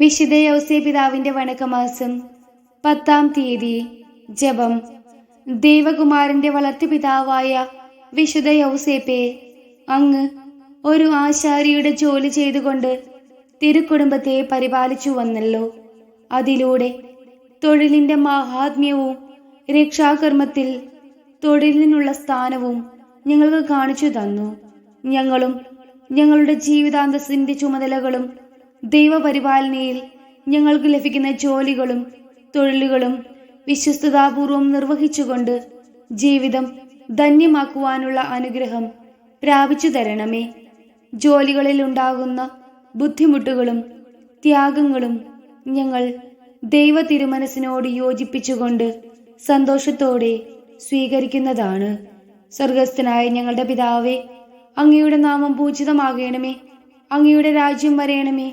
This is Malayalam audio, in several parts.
വിശുദ്ധ യൗസേ പിതാവിന്റെ വണക്കമാസം പത്താം തീയതി ജപം. ദേവകുമാരന്റെ വളർത്തുപിതാവായ വിശുദ്ധ യൗസേപ്പെ അങ്ങ് ഒരു ആശാരിയുടെ ജോലി ചെയ്തുകൊണ്ട് തിരുക്കുടുംബത്തെ പരിപാലിച്ചു വന്നല്ലോ. അതിലൂടെ തൊഴിലിന്റെ മഹാത്മ്യവും രക്ഷാകർമ്മത്തിൽ തൊഴിലിനുള്ള സ്ഥാനവും ഞങ്ങൾക്ക് കാണിച്ചു തന്നു. ഞങ്ങളും ഞങ്ങളുടെ ജീവിതാന്തസ്സിന്റെ ചുമതലകളും ദൈവപരിപാലനയിൽ ഞങ്ങൾക്ക് ലഭിക്കുന്ന ജോലികളും തൊഴിലുകളും വിശ്വസ്തതാപൂർവം നിർവഹിച്ചുകൊണ്ട് ജീവിതം ധന്യമാക്കുവാനുള്ള അനുഗ്രഹം പ്രാപിച്ചു തരണമേ. ജോലികളിൽ ഉണ്ടാകുന്ന ബുദ്ധിമുട്ടുകളും ത്യാഗങ്ങളും ഞങ്ങൾ ദൈവ തിരുമനസിനോട് യോജിപ്പിച്ചുകൊണ്ട് സന്തോഷത്തോടെ സ്വീകരിക്കുന്നതാണ്. സ്വർഗസ്ഥനായ ഞങ്ങളുടെ പിതാവേ അങ്ങയുടെ നാമം പൂജിതമാകണമേ. അങ്ങയുടെ രാജ്യം വരയണമേ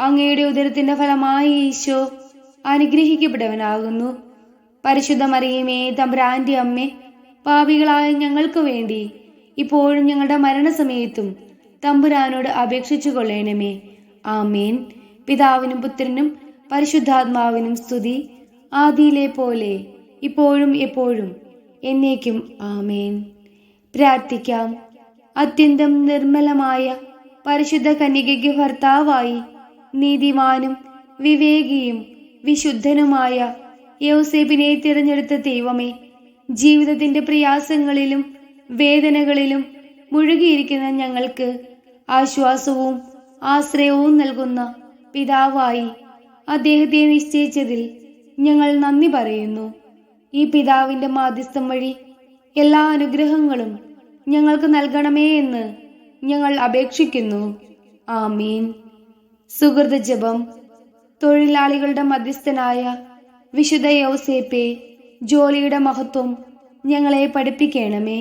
അങ്ങയുടെ ഉദരത്തിന്റെ ഫലമായി ഈശോ അനുഗ്രഹിക്കപ്പെട്ടവനാകുന്നു. പരിശുദ്ധ മറിയമേ തമ്പ്രാന്റെ അമ്മേ പാപികളായ ഞങ്ങൾക്ക് വേണ്ടി ഇപ്പോഴും ഞങ്ങളുടെ മരണസമയത്തും തമ്പുരാനോട് അപേക്ഷിച്ചു കൊള്ളേണമേ. ആമേൻ. പിതാവിനും പുത്രനും പരിശുദ്ധാത്മാവിനും സ്തുതി. ആദിയിലെ പോലെ ഇപ്പോഴും എപ്പോഴും എന്നേക്കും ആമേൻ. പ്രാർത്ഥിക്കാം. അത്യന്തം നിർമ്മലമായ പരിശുദ്ധ കന്യകയ്ക്ക് ഭർത്താവായി നീതിമാനും വിവേകിയും വിശുദ്ധനുമായ യൗസേബിനെ തിരഞ്ഞെടുത്ത ദൈവമേ ജീവിതത്തിന്റെ പ്രയാസങ്ങളിലും വേദനകളിലും മുഴുകിയിരിക്കുന്ന ഞങ്ങൾക്ക് ആശ്വാസവും ആശ്രയവും നൽകുന്ന പിതാവായി അദ്ദേഹത്തെ നിശ്ചയിച്ചതിൽ ഞങ്ങൾ നന്ദി പറയുന്നു. ഈ പിതാവിന്റെ മാധ്യസ്ഥം വഴി എല്ലാ അനുഗ്രഹങ്ങളും ഞങ്ങൾക്ക് നൽകണമേ എന്ന് ഞങ്ങൾ അപേക്ഷിക്കുന്നു. ആമീൻ. സുഹൃത ജപം. തൊഴിലാളികളുടെ മധ്യസ്ഥനായ വിശുദ്ധ യൗസേപ്പെ ജോലിയുടെ മഹത്വം ഞങ്ങളെ പഠിപ്പിക്കണമേ.